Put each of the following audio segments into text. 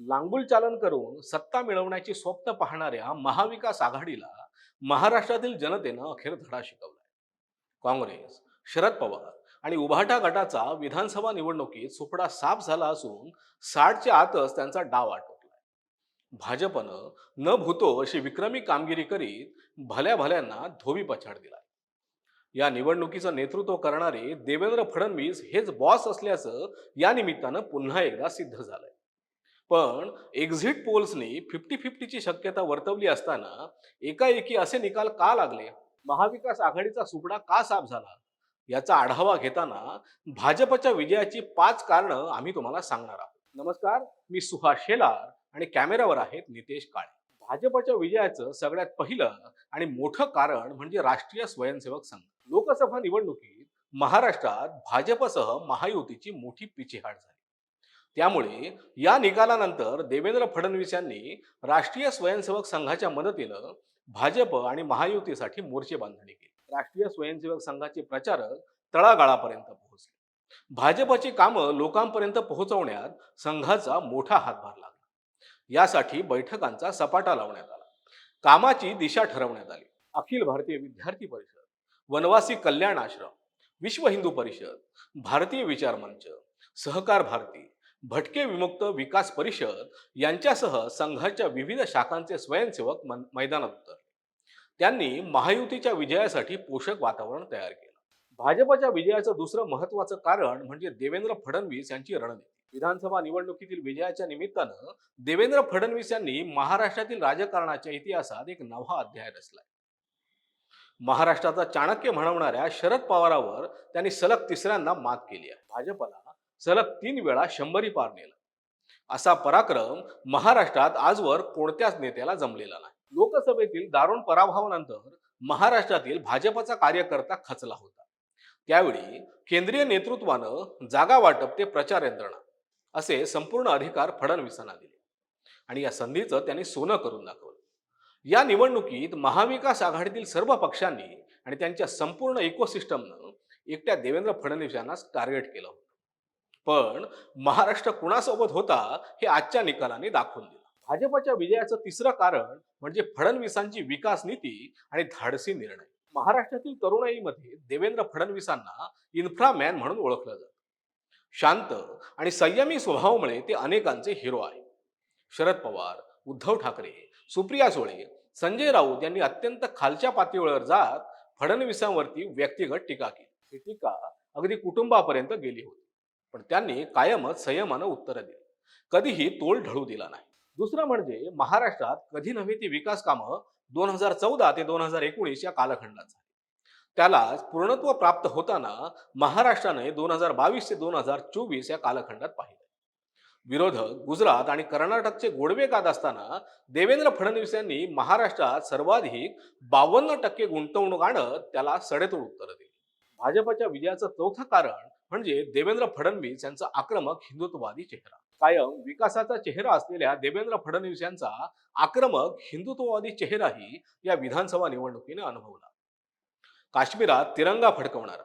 लांगुल चालन करून सत्ता मिळवण्याची स्वप्न पाहणाऱ्या महाविकास आघाडीला महाराष्ट्रातील जनतेनं अखेर धडा शिकवलाय. काँग्रेस शरद पवार आणि उभाटा गटाचा विधानसभा निवडणुकीत सुपडा साफ झाला असून साठच्या आतच त्यांचा डाव आटोपलाय. भाजपनं न भूतो अशी विक्रमी कामगिरी करीत भल्या भल्यांना धोबी पछाड दिला या निवडणुकीचं नेतृत्व करणारे देवेंद्र फडणवीस हेच बॉस असल्याचं या निमित्तानं पुन्हा एकदा सिद्ध झालंय. पण एक्झिट पोल्सनी फिफ्टी फिफ्टीची शक्यता वर्तवली असताना एकाएकी असे निकाल का लागले? महाविकास आघाडीचा सुपडा का साफ झाला? याचा आढावा घेताना भाजपच्या विजयाची पाच कारणं आम्ही तुम्हाला सांगणार आहोत. नमस्कार मी सुहास शेलार आणि कॅमेरावर आहेत नितेश काळे. भाजपच्या विजयाचं सगळ्यात पहिलं आणि मोठं कारण म्हणजे राष्ट्रीय स्वयंसेवक संघ. लोकसभा निवडणुकीत महाराष्ट्रात भाजपसह महायुतीची मोठी पिछेहाट झाली. त्यामुळे या निकालानंतर देवेंद्र फडणवीस यांनी राष्ट्रीय स्वयंसेवक संघाच्या मदतीनं भाजप आणि महायुतीसाठी मोर्चे बांधणी केली. राष्ट्रीय स्वयंसेवक संघाचे प्रचारक तळागाळापर्यंत पोहोचले. भाजपची कामं लोकांपर्यंत पोहोचवण्यात संघाचा मोठा हातभार लागला. यासाठी बैठकांचा सपाटा लावण्यात आला. कामाची दिशा ठरवण्यात आली. अखिल भारतीय विद्यार्थी परिषद वनवासी कल्याण आश्रम विश्व हिंदू परिषद भारतीय विचार मंच सहकार भारती भटके विमुक्त विकास परिषद यांच्यासह संघाच्या विविध शाखांचे स्वयंसेवक मैदानात उतरले. त्यांनी महायुतीच्या विजयासाठी पोषक वातावरण तयार केलं. भाजपच्या विजयाचं दुसरं महत्वाचं कारण म्हणजे देवेंद्र फडणवीस यांची रणनीती. विधानसभा निवडणुकीतील विजयाच्या निमित्तानं देवेंद्र फडणवीस यांनी महाराष्ट्रातील राजकारणाच्या इतिहासात एक नवा अध्याय रचलाय. महाराष्ट्राचा चाणक्य म्हणवणाऱ्या शरद पवारावर त्यांनी सलग तिसऱ्यांदा मात केली आहे. भाजपला सलग तीन वेळा शंभरी पार नेलं. असा पराक्रम महाराष्ट्रात आजवर कोणत्याच नेत्याला जमलेला नाही. लोकसभेतील दारुण पराभवानंतर महाराष्ट्रातील भाजपचा कार्यकर्ता खचला होता. त्यावेळी केंद्रीय नेतृत्वानं जागा वाटप ते प्रचार यंत्रणा असे संपूर्ण अधिकार फडणवीसांना दिले. आणि या संधीचं त्यांनी सोनं करून दाखवलं. या निवडणुकीत महाविकास आघाडीतील सर्व पक्षांनी आणि त्यांच्या संपूर्ण इकोसिस्टमनं एकट्या देवेंद्र फडणवीस यांनाच टार्गेट केलं होतं. पण महाराष्ट्र कुणासोबत होता हे आजच्या निकालाने दाखवून दिलं. भाजपच्या विजयाचं तिसरं कारण म्हणजे फडणवीसांची विकास नीती आणि धाडसी निर्णय. महाराष्ट्रातील तरुणाईमध्ये देवेंद्र फडणवीसांना इन्फ्रामॅन म्हणून ओळखलं जातं. शांत आणि संयमी स्वभावामुळे ते अनेकांचे हिरो आहे शरद पवार उद्धव ठाकरे सुप्रिया सुळे संजय राऊत यांनी अत्यंत खालच्या पातळीवर जात फडणवीसांवरती व्यक्तिगत टीका केली. ही टीका अगदी कुटुंबापर्यंत गेली होती. पण त्यांनी कायमच संयमानं उत्तरं दिली. कधीही तोल ढळू दिला नाही. दुसरं म्हणजे महाराष्ट्रात कधी नव्हे ती विकास कामं दोन हजार चौदा ते दोन हजार एकोणीस या कालखंडात झाली. त्याला पूर्णत्व प्राप्त होताना महाराष्ट्राने दोन हजार बावीस ते दोन हजार चोवीस या कालखंडात पाहिलं. विरोधक गुजरात आणि कर्नाटकचे गोडवे गात असताना देवेंद्र फडणवीस यांनी महाराष्ट्रात सर्वाधिक बावन्न टक्के गुंतवणूक आणत त्याला सडेतोड उत्तरं दिली. भाजपच्या विजयाचं चौथं कारण म्हणजे देवेंद्र फडणवीस यांचा आक्रमक हिंदुत्ववादी चेहरा. कायम विकासाचा चेहरा असलेल्या देवेंद्र फडणवीस यांचा आक्रमक हिंदुत्ववादी चेहराही या विधानसभा निवडणुकीने अनुभवला. काश्मीरात तिरंगा फडकवणारा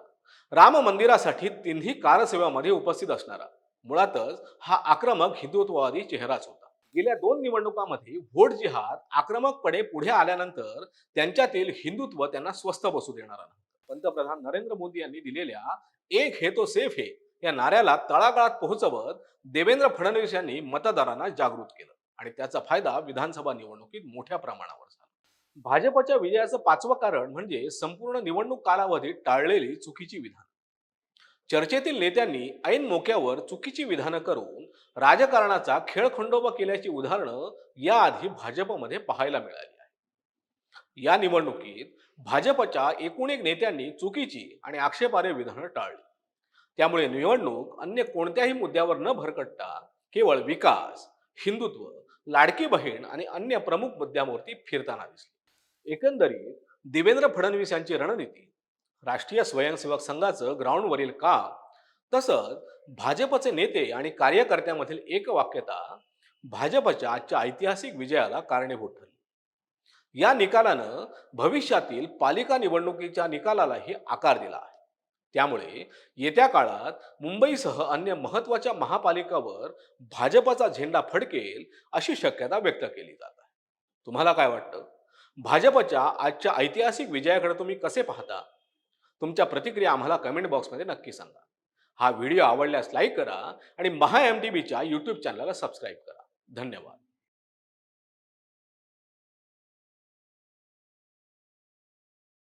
राम मंदिरासाठी तिन्ही कारसेवामध्ये उपस्थित असणारा मुळातच हा आक्रमक हिंदुत्ववादी चेहराच होता. गेल्या दोन निवडणुकांमध्ये व्होट जिहाद आक्रमकपणे पुढे आल्यानंतर त्यांच्यातील हिंदुत्व त्यांना स्वस्त बसू देणारा नव्हतं. पंतप्रधान नरेंद्र मोदी यांनी दिलेल्या एक हे तो सेफ हे या नाऱ्याला तळागाळात पोहोचवत देवेंद्र फडणवीस यांनी मतदारांना जागृत केलं आणि त्याचा फायदा विधानसभा निवडणुकीत मोठ्या प्रमाणावर झाला. भाजपच्या विजयाचं पाचवं कारण म्हणजे संपूर्ण निवडणूक कालावधीत टाळलेली चुकीची विधान. चर्चेतील नेत्यांनी ऐन मोक्यावर चुकीची विधानं करून राजकारणाचा खेळखंडोबा केल्याची उदाहरणं याआधी भाजपमध्ये पाहायला मिळाली आहे या निवडणुकीत भाजपच्या एकूण एक नेत्यांनी चुकीची आणि आक्षेपार्ह विधानं टाळली. त्यामुळे निवडणूक अन्य कोणत्याही मुद्द्यावर न भरकटता केवळ विकास हिंदुत्व लाडकी बहीण आणि अन्य प्रमुख मुद्द्यांवरती फिरताना दिसली. एकंदरीत देवेंद्र फडणवीस यांची रणनीती राष्ट्रीय स्वयंसेवक संघाचं ग्राउंडवरील काम तसंच भाजपचे नेते आणि कार्यकर्त्यांमधील एकवाक्यता भाजपच्या आजच्या ऐतिहासिक विजयाला कारणीभूत ठरली. या निकालानं भविष्यातील पालिका निवडणुकीच्या निकालालाही आकार दिला आहे. त्यामुळे येत्या काळात मुंबईसह अन्य महत्त्वाच्या महापालिकावर भाजपचा झेंडा फडकेल अशी शक्यता व्यक्त केली जात आहे. तुम्हाला काय वाटतं? भाजपच्या आजच्या ऐतिहासिक विजयाकडे तुम्ही कसे पाहता? तुमच्या प्रतिक्रिया आम्हाला कमेंट बॉक्समध्ये नक्की सांगा. हा व्हिडिओ आवडल्यास लाईक करा आणि महा एम टी बीच्या यूट्यूब चॅनलला सबस्क्राईब करा. धन्यवाद.